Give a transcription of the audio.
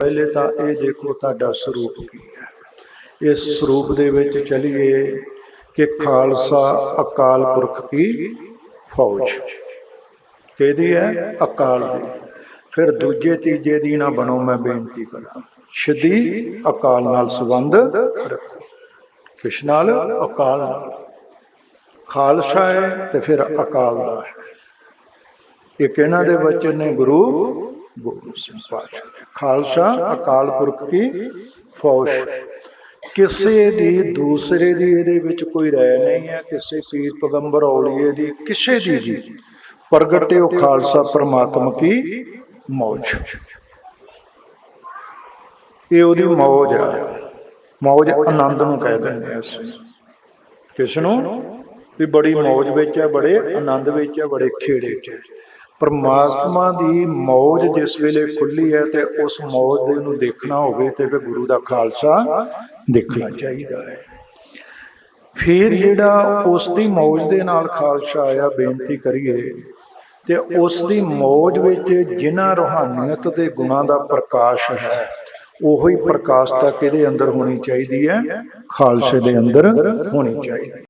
ਪਹਿਲੇ ਤਾਂ ਇਹ ਦੇਖੋ ਤੁਹਾਡਾ ਸਰੂਪ ਕੀ ਹੈ। ਇਸ ਸਰੂਪ ਦੇ ਵਿੱਚ ਚਲੀਏ ਕਿ ਖਾਲਸਾ ਅਕਾਲ ਪੁਰਖ ਕੀ ਫੌਜ। ਕਿਹਦੀ ਹੈ? ਅਕਾਲ ਦੀ। ਫਿਰ ਦੂਜੇ ਤੀਜੇ ਦੀ ਨਾ ਬਣੋ ਮੈਂ ਬੇਨਤੀ ਕਰਾਂ। ਸਿੱਧੀ ਅਕਾਲ ਨਾਲ ਸੰਬੰਧ ਰੱਖੋ। ਕਿਸ ਨਾਲ? ਅਕਾਲ ਨਾਲ। ਖਾਲਸਾ ਹੈ ਤੇ ਫਿਰ ਅਕਾਲ ਦਾ ਹੈ। ਇੱਕ ਇਹਨਾਂ ਦੇ ਵਚਨ ਨੇ ਗੁਰੂ ਗੋਬਿੰਦ ਸਿੰਘ ਪਾਤਸ਼ਾਹ ਖਾਲਸਾ ਅਕਾਲ ਪੁਰਖ ਕੀ ਫੌਜ। ਕਿਸੇ ਦੀ ਦੂਸਰੇ ਦੀ ਇਹਦੇ ਵਿੱਚ ਕੋਈ ਰਾਇ ਨਹੀਂ ਹੈ, ਕਿਸੇ ਪੀਰ ਪੈਗੰਬਰ ਔਲੀਏ ਦੀ, ਕਿਸੇ ਦੀ ਵੀ। ਪ੍ਰਗਟੇ ਖਾਲਸਾ ਪ੍ਰਮਾਤਮ ਕੀ ਮੌਜ। ਇਹ ਉਹਦੀ ਮੌਜ ਹੈ ਮੌਜ ਆਨੰਦ ਨੂੰ ਕਹਿ ਦਿੰਦੇ ਹਾਂ ਅਸੀਂ। ਕਿਸ ਨੂੰ? ਵੀ ਬੜੀ ਮੌਜ ਵਿੱਚ ਹੈ, ਬੜੇ ਆਨੰਦ ਵਿੱਚ ਹੈ, ਬੜੇ ਖੇੜੇ 'ਚ ਹੈ। ਪਰਮਾਤਮਾ ਦੀ ਮੌਜ ਜਿਸ ਵੇਲੇ ਖੁੱਲੀ ਹੈ ਤੇ ਉਸ ਮੌਜ ਦੇ ਨੂੰ ਦੇਖਣਾ ਹੋਵੇ ਤੇ ਫਿਰ ਗੁਰੂ ਦਾ ਖਾਲਸਾ ਦੇਖਣਾ ਚਾਹੀਦਾ ਹੈ। ਫਿਰ ਜਿਹੜਾ ਉਸ ਦੀ ਮੌਜ ਦੇ ਨਾਲ ਖਾਲਸਾ ਆਇਆ, ਬੇਨਤੀ ਕਰੀਏ ਤੇ ਉਸ ਦੀ ਮੌਜ ਵਿੱਚ ਜਿਨ੍ਹਾਂ ਰੋਹਾਨੀਅਤ ਦੇ ਗੁਣਾਂ ਦਾ ਪ੍ਰਕਾਸ਼ ਹੈ, ਉਹੀ ਪ੍ਰਕਾਸ਼ਤਾ ਕਿਹਦੇ ਅੰਦਰ ਹੋਣੀ ਚਾਹੀਦੀ ਹੈ? ਖਾਲਸੇ ਦੇ ਅੰਦਰ ਹੋਣੀ ਚਾਹੀਦੀ